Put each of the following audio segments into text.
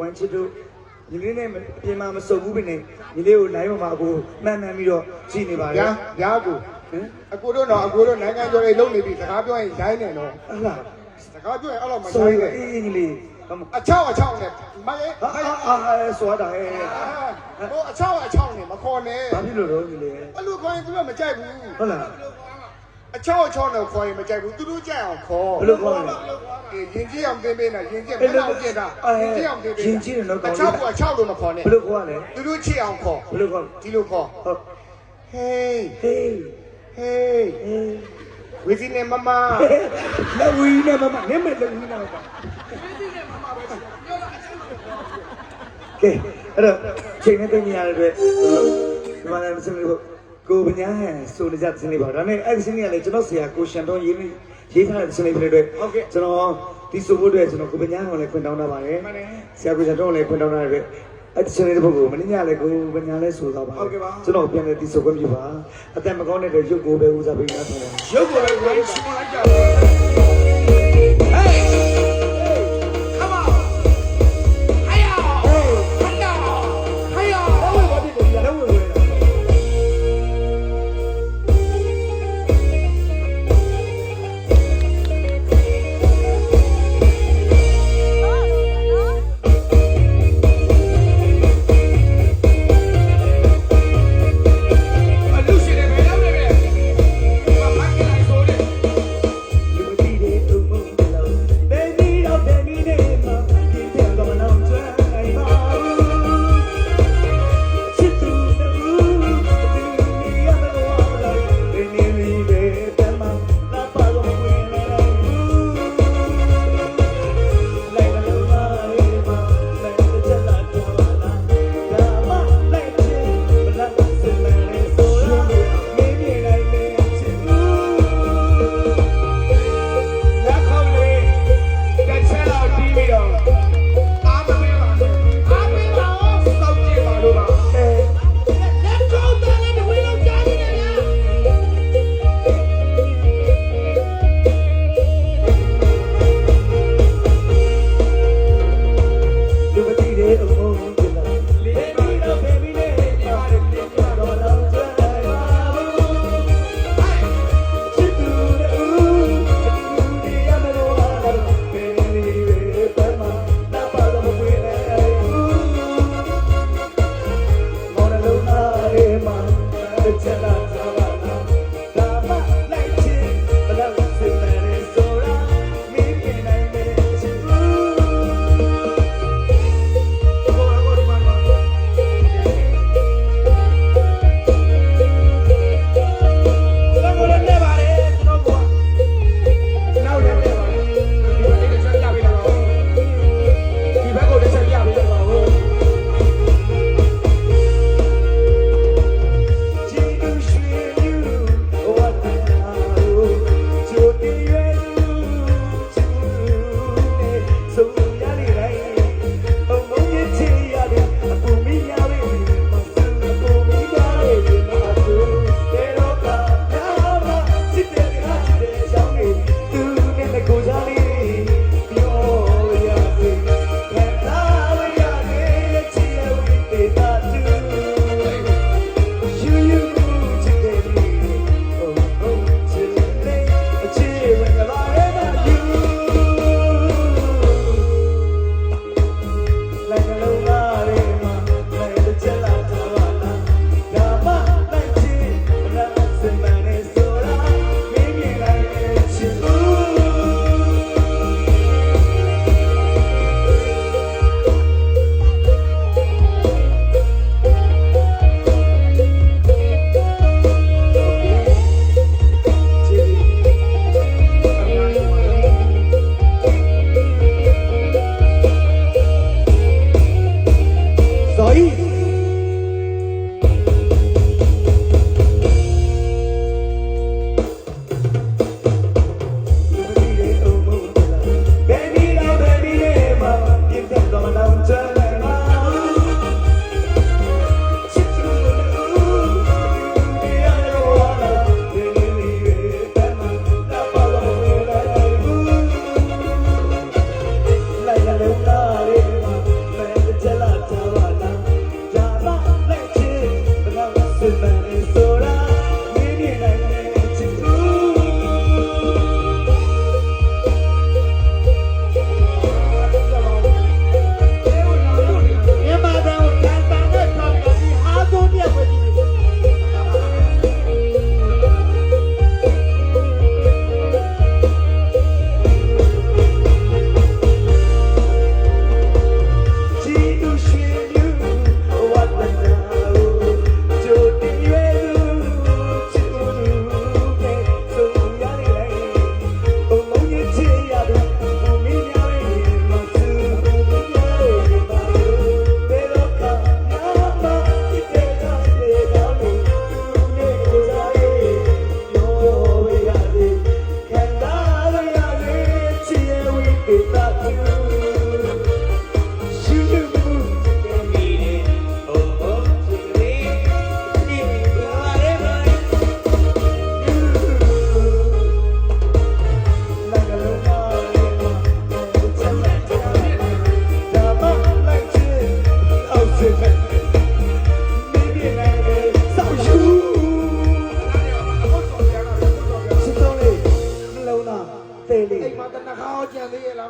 ဝမ်းချစ်တို့ညီလေးနဲ့ပြင်မာမစုံဘူးပဲနဲ့ညီလေးကိုနိုင်မှာကိုမှန်မှန်ပြီးတော့ကြည်နေပါလေညာညာကိုဟမ်အကိုတို့တော့အကိုတို့နိုင်ငံကျော်ရေးလုပ်နေပြီစကားပြောရင်ရိုင်းနေတော့အလားစကားပြောရင်အဲ့လိုမဆိုရိုင်းရင်နဲ့အေးညီလေးအမအချောက်အချောက်နဲ့မလေးဟာဟာဟာဆိုတာဟဲ့ဟိုအချောက်အချောက်နဲ့မခေါ်နဲ့ဘာဖြစ်လို့တော့ညီလေးအဲ့လိုခေါ်ရင်သူကမကြိုက်ဘူးဟုတ်လား အချောက်အချောက်နဲ့ခေါ်ရင်မကြိုက်ဘူးသူတို့ကြိုက်အောင်ခေါ်ဘယ်လိုခေါ်လဲအေးရင်ကြီးအောင်တင်းပေးနေရင်ကြီးမလောက်ကျင်တာရင်ကြီးအောင်တင်းပေးရင်ကြီးတယ်နော်ကောအင်းချောက်ကအချောက်လို့မခေါ်နဲ့ဘယ်လိုခေါ်ရလဲသူတို့ချစ်အောင်ခေါ်ဘယ်လိုခေါ်ဒီလိုခေါ်ဟုတ်ဟေးဟေးဟေးဟေးဝီစီနေမမလက်ဝီနဲ့မမနင်းမဲ့လက်ဝီနဲ့မမကဲအဲ့တော့ချိန်နဲ့တင်ရတဲ့အတွက်ဒီမှာလည်းမစမလို့ ကိုပညာဟန်ဆိုနေကြတဲ့စနေပါဒါနဲ့အဲ့ဒီစနေကလည်းကျွန်တော်ဆရာကိုရှန်တော့ရေးရေးထားတဲ့စနေဖြစ်တဲ့အတွက်ကျွန်တော်ဒီဆိုဖို့အတွက်ကျွန်တော်ကိုပညာဟန်ကိုလည်းခွင့်တောင်းတာပါတယ်ဆရာကိုရှန်တော့လည်းခွင့်တောင်းတာတဲ့အတွက်အဲ့ဒီစနေတဲ့ဘုတ်ကိုမင်းညာလည်းကိုပညာလည်းဆိုတော့ပါကျွန်တော်ပြန်လည်းဒီဆိုခွင့်ပြုပါအသက်မကောင်းတဲ့အတွက်ရုပ်ကိုပဲဦးစားပေးနေတာဆိုတော့ရုပ်ကိုယ်ဝယ်ချင်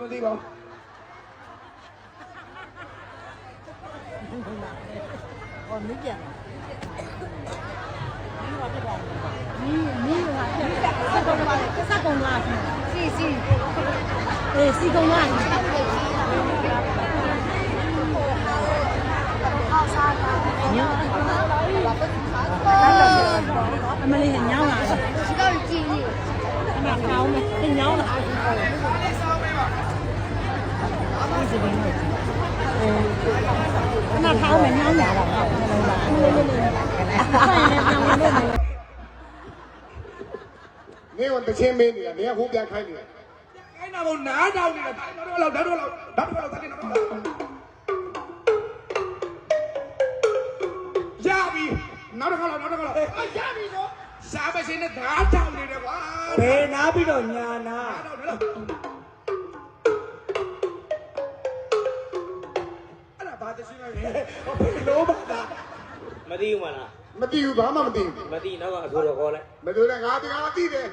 Unbelievable. မင်းကတချင်းမင်းနေတာမင်းကဟိုးပြန်ခိုင်းနေတာအဲ့နာတော့နားတောင်းနေတာတော့လောက်တော့လောက်တော့တော့သတိနော်ရပြီနောက်တစ်ခါလောက်နောက်တစ်ခါလောက်အာရပြီတော့စားမစင်းနဲ့ဓာတ်တောင်းနေတယ်ကွာဘယ်နာပြီးတော့ညာနာအဲ့ဒါဘာတရှိမလဲဟိုလိုပါတာမသိဘူးမလား မသိဘူးဘာမှမသိဘူးမသိတော့ကအဆိုးတော့ခေါ်လိုက်မတို့လည်းငါဒီငါသိတယ်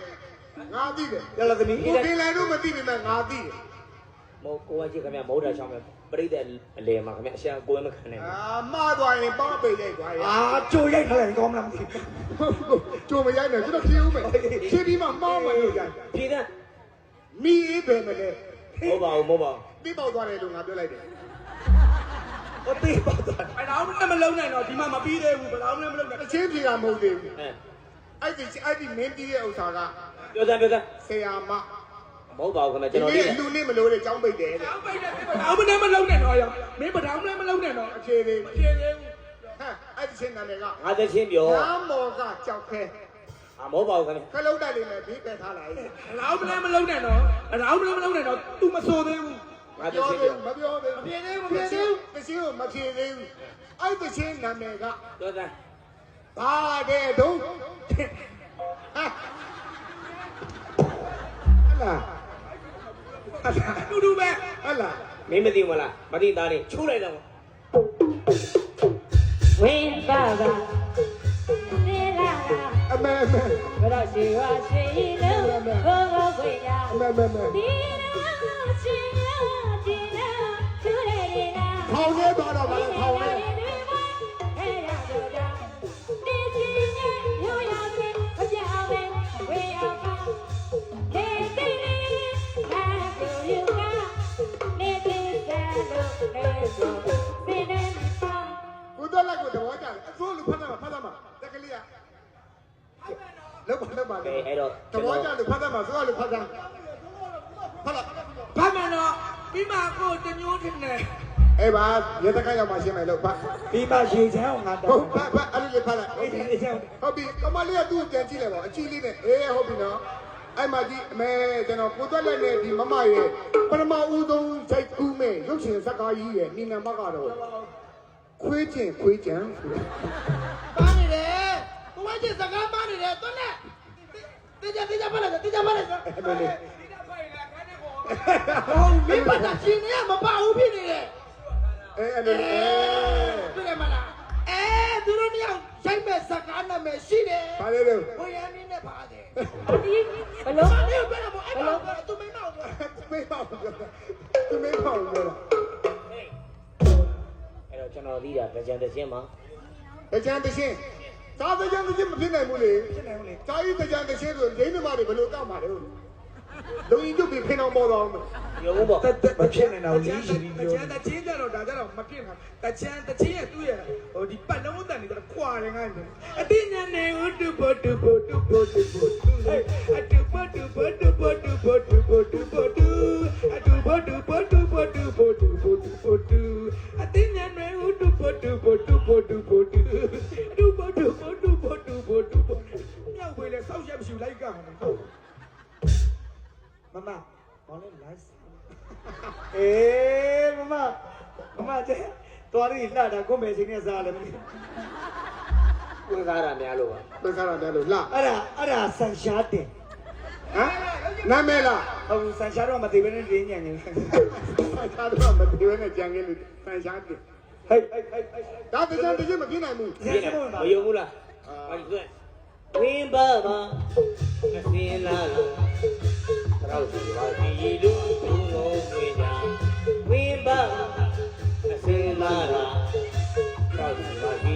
ငါသိတယ်ရလသမီးကိုပင်လယ်တို့မသိပေမဲ့ငါသိတယ်မဟုတ်ကိုကကြည့်ခင်ဗျမဟုတ်တာရှောင်းမယ်ပြိတ္တအလေမှာခင်ဗျအရှာကိုယ်မခံနိုင်ဘူးအာမှားသွားရင်ပေါင်းပိတ်လိုက်သွားရင်အာကြိုရိုက်ထားလိုက်ကောင်းမလားမသိဘူးကျိုးမရိုက်နဲ့ကျွန်တော်ဖြေဦးမယ်ဖြေပြီးမှမှားမှလို့ရိုက်ဖြေတဲ့မိအေးပဲမလဲမဟုတ်ပါဘူးမဟုတ်ပါဘူးတိပေါက်သွားတယ်လို့ငါပြောလိုက်တယ် ဟိုတေးပါတော့အဲ့တော့လည်းမလုံးနိုင်တော့ဒီမှာမပြီးသေးဘူးဘယ်တော့မှမလုံးနိုင်တချင်းဖြေတာမဟုတ်သေးဘူးအဲအဲ့ဒီအဲ့ဒီမင်းပြီးတဲ့ဥစ္စာကပြောစမ်းပြောစမ်းဆရာမမဟုတ်ပါဘူးခင်ဗျဒီကျွန်တော်နေ့လေးလူနေမလို့တဲ့ចောင်းပိတ်တယ်တဲ့တောင်းပိတ်တယ်ဘယ်တော့မှမလုံးနိုင်တော့ရမင်းဘယ်တော့မှမလုံးနိုင်တော့အဖြေလေးမပြေသေးဘူးဟမ်အဲ့ဒီချင်းနာမည်ကငါတချင်းပြောနာမောကကြောက်ခဲအမဟုတ်ပါဘူးခင်ဗျခလုံးတိုက်လေးနဲ့ဘေးပယ်ထားလိုက်ဘယ်တော့မှမလုံးနိုင်တော့ဘယ်တော့မှမလုံးနိုင်တော့ तू မဆိုသေးဘူး ငါတပြောချင်းသေးပြောမပြောသေးမပြေသေးဘူးမပြေသေးဘူးတချင်းကိုမဖြေသေးဘူးအဲ့ဒီချင်းနာမည်ကပြောစမ်းဘာတဲ့တုံးဟာဟလာဟလာတူတူပဲဟလာမင်းမသိဘူးမလားမသိသားနေချိုးလိုက်တော့ဝင်းပါပါနေလာလာအမေအမေ 我到西瓜水路，我我回家。没没没。你那去那去那，出来的那。好，你把那把那。 လောက်ပါလောက်ပါအဲအဲ့တော့သဘောကျလို့ဖတ်တာမှာစိုးလူဖတ်တာဖတ်လာဘာမှတော့ပြီးမှကိုတညိုးထင်တယ်အေးပါရတကရောက်မှရှင်းမယ်လို့ဖတ်ဒီမှာရေချမ်းအောင်ငါဟုတော့တ်ဖတ်ဖတ်အဲ့လိုလေးဖတ်လိုက်ဟုတ်ပြီအေးချမ်းဟုတ်ပြီကမလေးကသူ့ကိုပြန်ကြည့်လိုက်ပါအချီလေးနဲ့အေးဟုတ်ပြီနော်အဲ့မှာဒီအမေကျွန်တော်ကိုတော့လက်နဲ့ဒီမမရဲ့ပထမဦးဆုံးစိတ်ကူးမဲ့ရုပ်ရှင်ဇာတ်ကားကြီးရဲ့နီနံမကတော့ခွေးကျင်ခွေးကျန်ဆိုတဲ့ပါနေတယ်ကိုဝဲချင်းစကားပါနေတယ်တွန်းနဲ့ တေးကြတေးကြပါလားတေးကြပါလားအဲ့လိုလေးဟုတ်မင်းပါတာရှင်နေမပါဘူးဖြစ်နေတယ်အဲအဲ့လိုလေးအဲတွေ့တယ်မလားအဲသူတို့မြောက်ရိုက်မဲ့စကားနာမည်ရှိတယ်ဘာလဲလို့ကိုရန်နေနဲ့ပါတယ်ဘလို့ဘာလို့ပြောတာမို့အဲ့လိုသူမင်းမောက်ပြောမေးပါဦးပြောတာသူမေးပါဦးပြောတာအဲ့တော့ကျွန်တော်သိတာကြံတဲ့ချင်းမှာတကြံတရှင်း သာတကြံတရှင်းမဖြစ်နိုင်ဘူးလေဖြစ်နိုင်ဘူးလေသာဤတကြံတရှင်းဆိုလိမ့်မမတွေဘယ်လိုကောက်မှာလဲ လုံရင်ကျုပ်ပြီးဖိနှောင်းပေါ်တော့မယ်ရုံးပေါ့တက်တက်မဖြစ်နိုင်တော့လီးရှိပြီးပြောတချမ်းတချင်းကြတော့ဒါကြတော့မပြင့်တာတချမ်းတချင်းရဲ့သူ့ရဲ့ဟိုဒီပတ်လုံးတန်နေတာခွာတယ်ငါ့နေအတိညာနေဥတုဘတုဘတုဘတုဘတုအတုဘတုဘတုဘတုဘတုဘတုဘတုအတုဘတုဘတုဘတုဘတုဘတုဘတုအတိညာနေဥတုဘတုဘတုဘတုဘတုအတုဘတုဘတုဘတုဘတုမြောက်ဝေးလဲစောက်ရက်မရှိလိုက်ကမှာ မမဘောင်းလေးလိုက်အေးမမမမကျဲတော်ရီလှတာကိုမယ်ချင်းနဲ့စားလည်းမသိကိုယ်စားတာများလို့ပါဘယ်စားရတယ်လို့လာအဲ့ဒါအဲ့ဒါဆန်ရှားတင်ဟမ်နာမည်လားဟုတ်ဆန်ရှားတော့မသိဘဲနဲ့တင်းညံနေဟဲ့သာတော့မပြောနဲ့ကြံခဲ့လို့ဆန်ရှားတယ်ဟဲ့ဟဲ့ဟဲ့ဒါတကြံတရှင်းမဖြစ်နိုင်ဘူးပြင်းတယ်မယုံဘူးလားဘာလို့လဲဝင်းပါပါအစင်းလာလာ တော့ဒီပါဒီလူလူလုံးဝေးကြဝင်းပါအစင်းလာလာတော့ဒီပါဒီ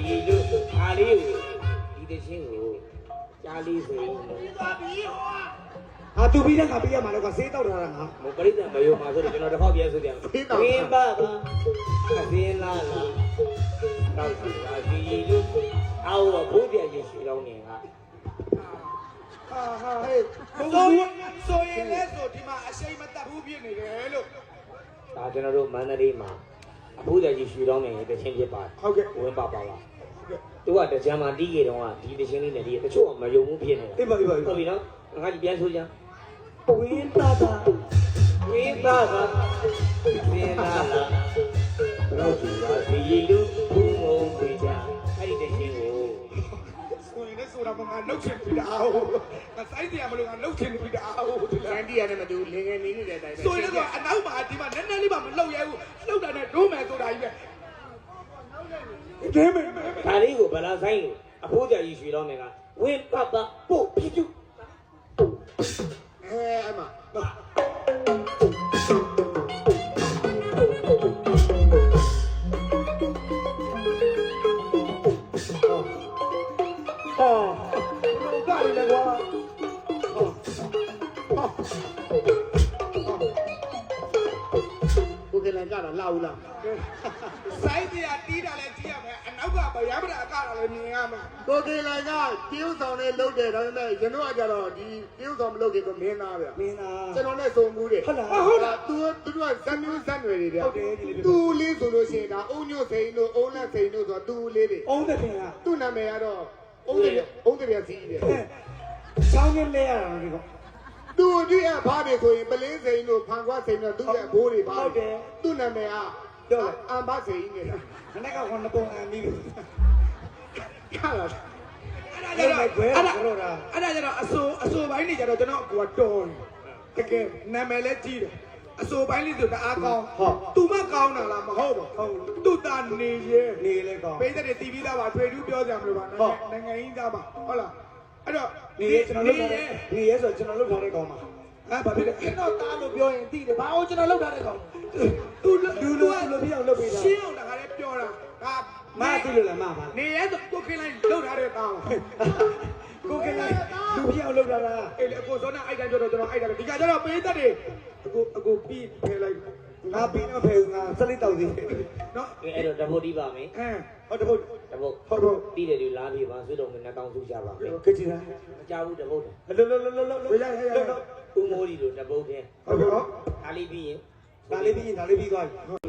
တချင်းကိုကြားလေးဆိုရင်သွားပြီဟောဟာသူပြီးတဲ့ခါပြီးရမှာတော့ကဆေးတောက်ထားတာငါမပရိသတ်မယုံပါဆိုတော့ကျွန်တော်တစ်ခေါက်ပြန်ဆိုပြန်ဝင်းပါပါအစင်းလာလာတော့စီပါစီလူအော်ဘုရားယေရှုတော်နေကဟာဟာဟဲ့ဘုံဆိုဘူးရင် ဆိုရင်လဲဆိုဒီမှာအရှိန်မတက်ဘူးဖြစ်နေတယ်လို့ဒါကျွန်တော်တို့မန္တလေးမှာအဘုရားယေရှုတော်နေတချင်းဖြစ်ပါဟုတ်ကဲ့ဝင်းပါပါပါသူကတကြံမှာတီးကြတော့ဒီတချင်းလေးနဲ့ဒီတချို့ကမယုံဘူးဖြစ်နေတာအေးပါအေးပါအေးဟုပါတ်ပြီနော်ငါကြီးပြန်ဆိုကြဝင်းတာတာဝိပါကသေနာလာတော့သူပါဒီလူ ဆိုရင်လည်းဆိုတာကငါနှုတ်ချင်ပြီတာဟုတ်ငါစိုင်းတရားမလို့ငါနှုတ်ချင်ပြီတာဟုတ်ဒီလလားန်တီရတယ်မတူလင်ငယ်နေနေတဲ့အတိုင်းပဲဆိုရင်လည်းအနောက်မှာဒီမှာနည်းနည်းလေးမှမလှုပ်ရဲဘူးလှုပ်တာနဲ့ဒိုးမယ်ဆိုတာကြီးပဲဒဲမေဒါလေးကိုဗလာဆိုင်လို့အဖိုးကြကြီးရွှေတော်မယ်ကဝိပပပို့ပြပြအဲအဲ့မှာ လုပ်တယ်ဒါပေမဲ့ကျွန်တော်ကကြတော့ဒီတီးဥဆောင်မလုပ်ခင်ကမင်းသားဗျမင်းသားကျွန်တော်နဲ့စုံမှုတယ်ဟုတ်လားဟုတ်လားသူသူတို့ကဇက်မျိုးဇက်တွေတွေဗျဟုတ်တယ်ဒီလိုသူလေးဆိုလို့ရှိရင်ဒါအုံညွတ်စိန်တို့အုံလက်စိန်တို့ဆိုတော့သူလေးတွေအုံးတဲ့ခင်ကသူ့နာမည်ကတော့အုံးတယ်အုံးတယ်စီးတယ်ဆောင်းနေလဲရတာဒီကောသူ့ဒီအဖားတွေဆိုရင်ပလင်းစိန်တို့ဖန်ခွားစိန်တို့သူ့ရဲ့ဘိုးတွေပါသူ့နာမည်ကအမ်ဘစိန်နေတာမနေ့ကခေါင်းမပုံအန်ပြီးပြီခါလာ အဲ့ဒါကြတော့အဲ့ဒါအဲ့ဒါကြတော့အစိုးအစိုးပိုင်းနေကြတော့ကျွန်တော်အကူကတော်တယ်တကယ်နာမည်လည်းကြီးတယ်အစိုးပိုင်းလေးဆိုတအားကောင်းသူမကောင်းတာလားမဟုတ်ပါဘူးသူတာနေရဲနေလဲကောင်းပိတ်တဲ့တီဗီသားပါထွေထူးပြောကြမလို့ပါဟုတ်နိုင်ငံရင်းသားပါဟုတ်လားအဲ့တော့နေရဲကျွန်တော်လုပ်ထားတဲ့နေရဲဆိုကျွန်တော်လုပ်ထားတဲ့ကောင်ပါအဲ့ဘာဖြစ်လဲကျွန်တော်တားလို့ပြောရင်သိတယ်ဘာလို့ကျွန်တော်လောက်ထားတဲ့ကောင်သူလူလူလူပြအောင်လုပ်ပေးတာရှင်းအောင်တခါလေးပြောတာဒါ မသိလို့လားမပါနေရဲဆိုကိုခင်းလိုက်လောက်ထားတဲ့တောင်းကိုကလည်းလူပြအောင်လုပ်တာလားအေးလေအကိုစောနာအိုက်တိုင်းပြောတော့ကျွန်တော်အိုက်တိုင်းဒီကကျတော့ပေးတတ်တယ်အကိုအကိုပြီးဖယ်လိုက်ငါပြီးတော့ဖယ်ငါစလိတောက်သေးနော်ကဲအဲ့တော့တဖို့တီးပါမယ်အဲဟုတ်တယ်ဟုတ်တဖို့ဟုတ်တော့ပြီးတယ်လူလားပြီးပါဆွေးတော်မနဲ့တောင်းစုကြပါမယ်ကကြည်လားမကြဘူးတဖို့တယ်လောလောလောလောလောရရရရဦးမိုးဒီလိုတပုတ်တယ်ဟုတ်ကဲ့ဟုတ်ဒါလေးပြီးရင်ဒါလေးပြီးရင်ဒါလေးပြီးသွားပြီ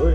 Oi,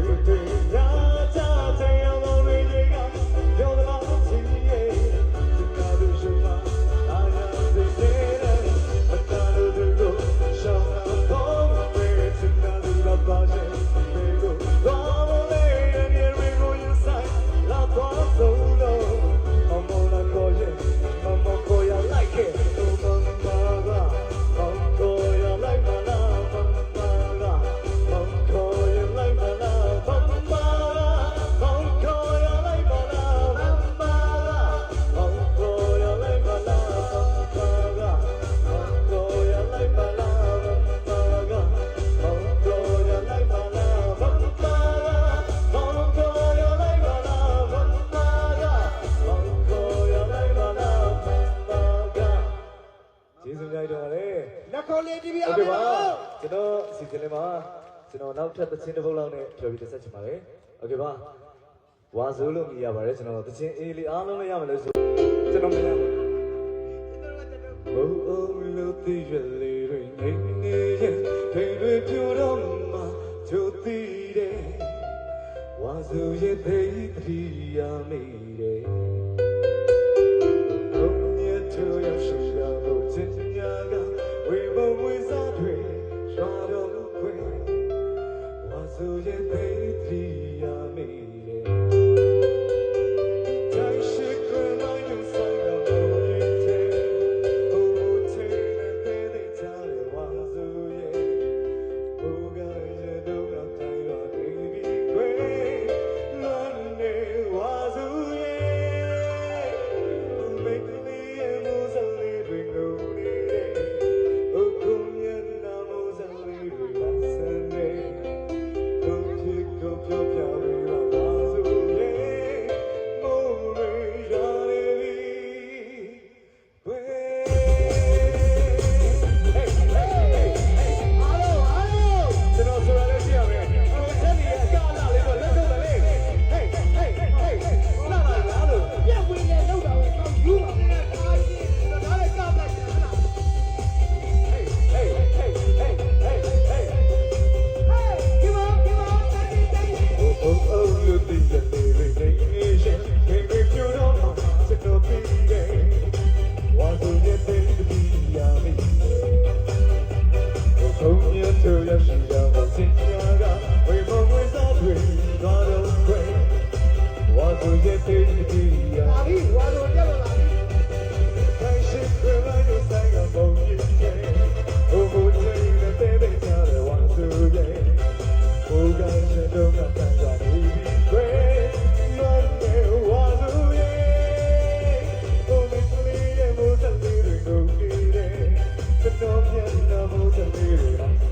ကျွန်တော်စီစဉ်လေးမှာကျွန်တော်နောက်ထပ်သချင်းတစ်ပုဒ်လောက်နဲ့ပြောပြီးတက်ဆက်ချင်ပါတယ်โอเคပါဝါဆိုးလို့မြည်ရပါတယ်ကျွန်တော်သချင်းအေးလေးအားလုံးလည်းရမယ်လို့ဆိုကျွန်တော်မြင်ရပါဘုံအောင်လို့တည်ရလေတွေနေနေရဲ့တွေတွေပြတော့မှချိုတည်တယ်ဝါဆိုးရဲ့သိတိရမိ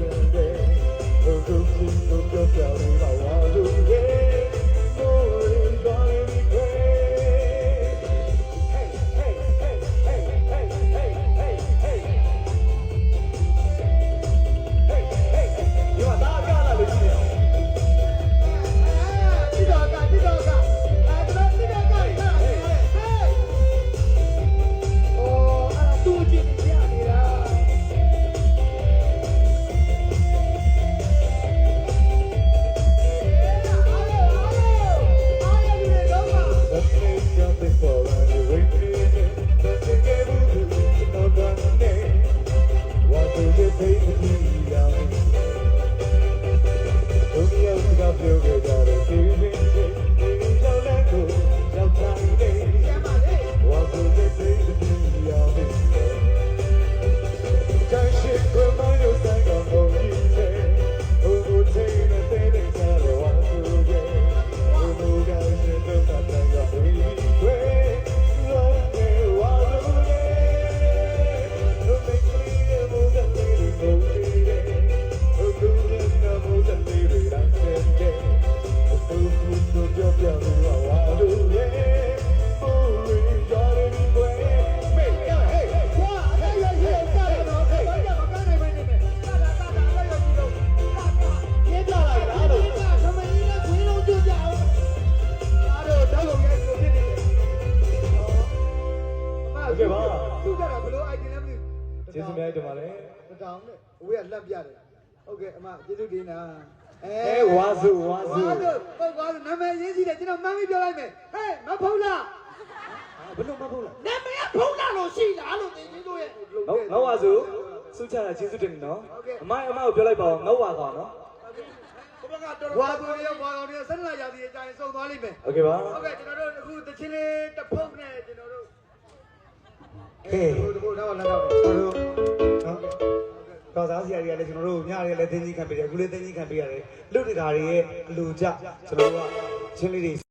really good. လိုက်တယ်မလဲတထောင်နဲ့အဝေးကလက်ပြတယ်ဟုတ်ကဲ့အမကျေးဇူးတင်တာအဲဝါစုဝါစုဝါစုပုတ်သွားလို့နာမည်ရေးစီတယ်ကျွန်တော်မှန်းပြီးပြောလိုက်မယ်ဟဲ့မဖုံးလားဘယ်လိုမဖုံးလားနာမည်ကဖုံးလာလို့ရှိလားလို့သင်ကြီးတို့ရဲ့ငေါဝါစုစုချတာကျေးဇူးတင်နော်အမအမကိုပြောလိုက်ပါဦးငေါဝါကောင်နော်ဝါသူရောဝါကောင်တွေဆက်လာရသည်အကြိုင်စုံသွားလိမ့်မယ်။ဟုတ်ကဲ့ပါ။ဟုတ်ကဲ့ကျွန်တော်တို့အခုတချင်းလေးတစ်ဖုတ်နဲ့ကျွန်တော်တို့ ကဲဒီဘုရားတော့လည်းတော့ကျွန်တော်တို့နော်တော်သားဆရာကြီးကလည်းကျွန်တော်တို့ညတွေကလည်းတင်းကြီးခံပေးတယ်အခုလည်းတင်းကြီးခံပေးရတယ်လူတကာတွေရဲ့အလူကြကျွန်တော်တို့ကချင်းလေးတွေ